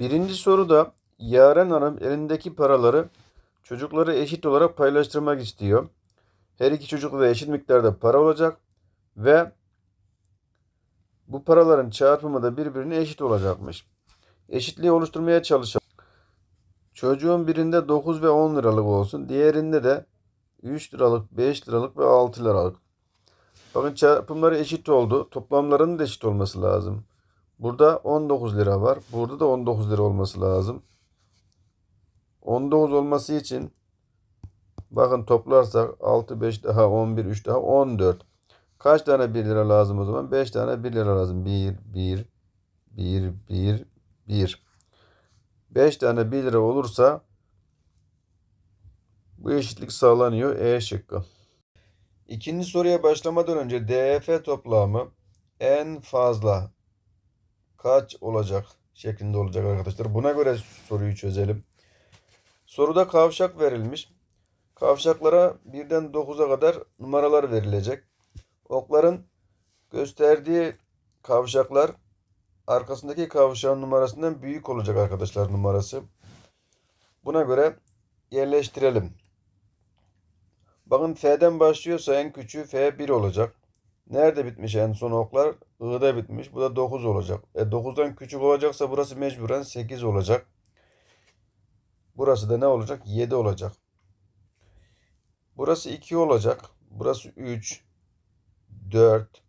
Birinci soruda Yaren Hanım elindeki paraları çocukları eşit olarak paylaştırmak istiyor. Her iki çocukta da eşit miktarda para olacak ve bu paraların çarpımı da birbirine eşit olacakmış. Eşitliği oluşturmaya çalışalım. Çocuğun birinde 9 ve 10 liralık olsun. Diğerinde de 3 liralık, 5 liralık ve 6 liralık. Bakın çarpımları eşit oldu. Toplamlarının da eşit olması lazım. Burada 19 lira var. Burada da 19 lira olması lazım. 19 olması için bakın toplarsak 6, 5 daha 11, 3 daha 14. Kaç tane 1 lira lazım o zaman? 5 tane 1 lira lazım. 1, 1, 1, 1, 1. 5 tane 1 lira olursa bu eşitlik sağlanıyor. E şıkkı. İkinci soruya başlamadan önce DF toplamı en fazla kaç olacak şeklinde olacak arkadaşlar. Buna göre soruyu çözelim. Soruda kavşak verilmiş. Kavşaklara birden 9'a kadar numaralar verilecek. Okların gösterdiği kavşaklar arkasındaki kavşağın numarasından büyük olacak arkadaşlar numarası. Buna göre yerleştirelim. Bakın F'den başlıyorsa en küçüğü F1 olacak. Nerede bitmiş en son oklar? I'da bitmiş. Bu da 9 olacak. E 9'dan küçük olacaksa burası mecburen 8 olacak. Burası da ne olacak? 7 olacak. Burası 2 olacak. Burası 3, 4,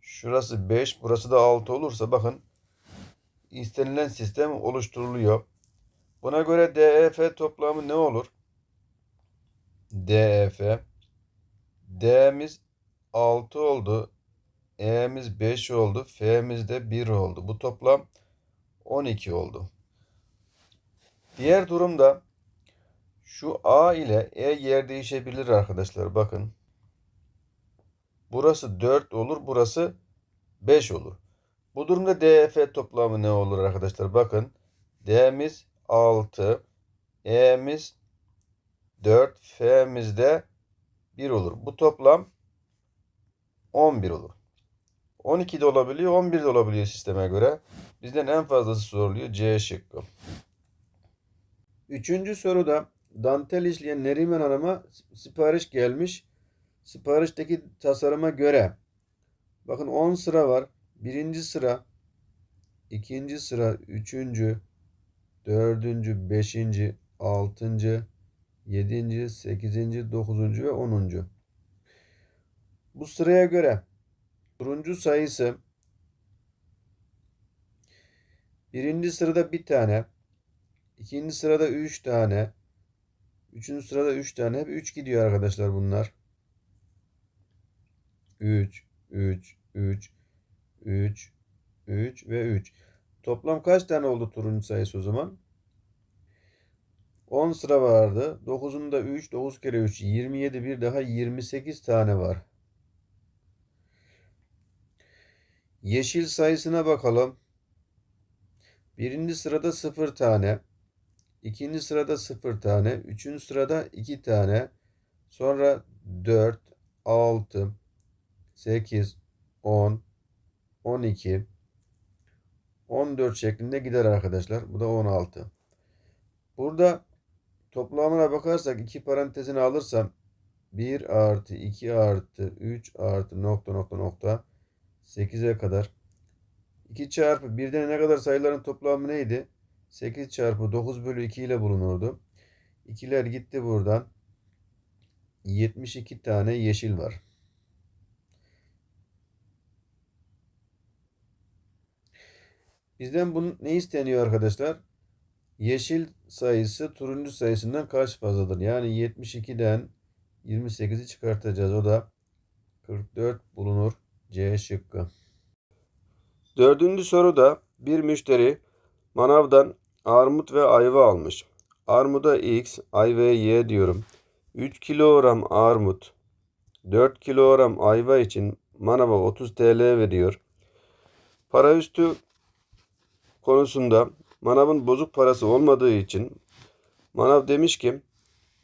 şurası 5, burası da 6 olursa bakın istenilen sistem oluşturuluyor. Buna göre DEF toplamı ne olur? DEF D'miz 6 oldu. E'miz 5 oldu. F'miz de 1 oldu. Bu toplam 12 oldu. Diğer durumda şu A ile E yer değişebilir arkadaşlar. Bakın. Burası 4 olur. Burası 5 olur. Bu durumda DF toplamı ne olur arkadaşlar? Bakın. D'miz 6. E'miz 4. F'miz de 1 olur. Bu toplam 11 olur. 12 de olabiliyor, 11 de olabiliyor sisteme göre. Bizden en fazlası soruluyor C şıkkı. Üçüncü soruda dantel işleyen Neriman Hanım'a sipariş gelmiş. Siparişteki tasarıma göre bakın 10 sıra var. Birinci sıra, ikinci sıra, üçüncü, dördüncü, beşinci, altıncı, yedinci, sekizinci, dokuzuncu ve onuncu. Bu sıraya göre turuncu sayısı birinci sırada bir tane, ikinci sırada üç tane, üçüncü sırada üç tane. Hep üç gidiyor arkadaşlar bunlar. Üç, üç, üç, üç, üç ve üç. Toplam kaç tane oldu turuncu sayısı o zaman? 10 sıra vardı. 9'unda 3, 9 kere 3, 27 bir daha 28 tane var. Yeşil sayısına bakalım. Birinci sırada 0 tane. ikinci sırada 0 tane. Üçüncü sırada 2 tane. Sonra 4, 6, 8, 10, 12, 14 şeklinde gider arkadaşlar. Bu da 16. Burada toplamına bakarsak iki parantezini alırsam 1 artı 2 artı 3 artı nokta nokta nokta 8'e kadar 2 çarpı 1'den ne kadar sayıların toplamı neydi? 8 çarpı 9 bölü 2 ile bulunurdu. İkiler gitti buradan. 72 tane yeşil var. Bizden bunu ne isteniyor arkadaşlar? Yeşil sayısı turuncu sayısından kaç fazladır? Yani 72'den 28'i çıkartacağız. O da 44 bulunur. C şıkkı. Dördüncü soruda bir müşteri manavdan armut ve ayva almış. Armuda X, ayvaya Y diyorum. 3 kilogram armut, 4 kilogram ayva için manava 30 TL veriyor. Para üstü konusunda manavın bozuk parası olmadığı için manav demiş ki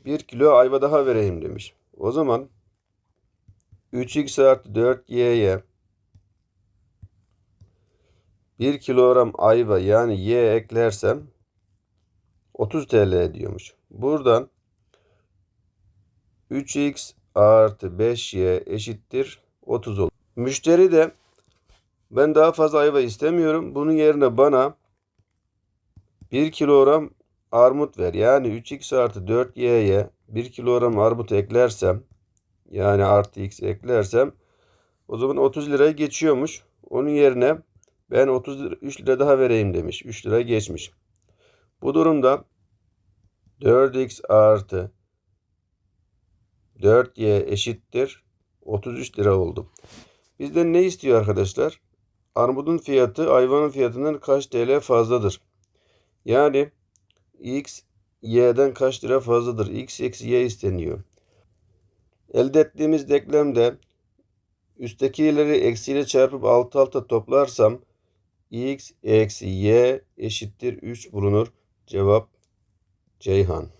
1 kilo ayva daha vereyim demiş. O zaman 3x artı 4y'ye 1 kilogram ayva yani y eklersem 30 TL ediyormuş. Buradan 3x artı 5y eşittir 30 olur. Müşteri de ben daha fazla ayva istemiyorum. Bunun yerine bana 1 kilogram armut ver. Yani 3x artı 4y'ye 1 kilogram armut eklersem yani artı x eklersem o zaman 30 liraya geçiyormuş. Onun yerine ben 33 lira daha vereyim demiş. 3 lira geçmiş. Bu durumda 4x artı 4y eşittir 33 lira oldu. Bizden ne istiyor arkadaşlar? Armudun fiyatı hayvanın fiyatından kaç TL fazladır? Yani x y'den kaç lira fazladır? x eksi y isteniyor. Elde ettiğimiz denklemde üsttekileri eksiyle çarpıp alt alta toplarsam x eksi y eşittir 3 bulunur. Cevap Ceyhan.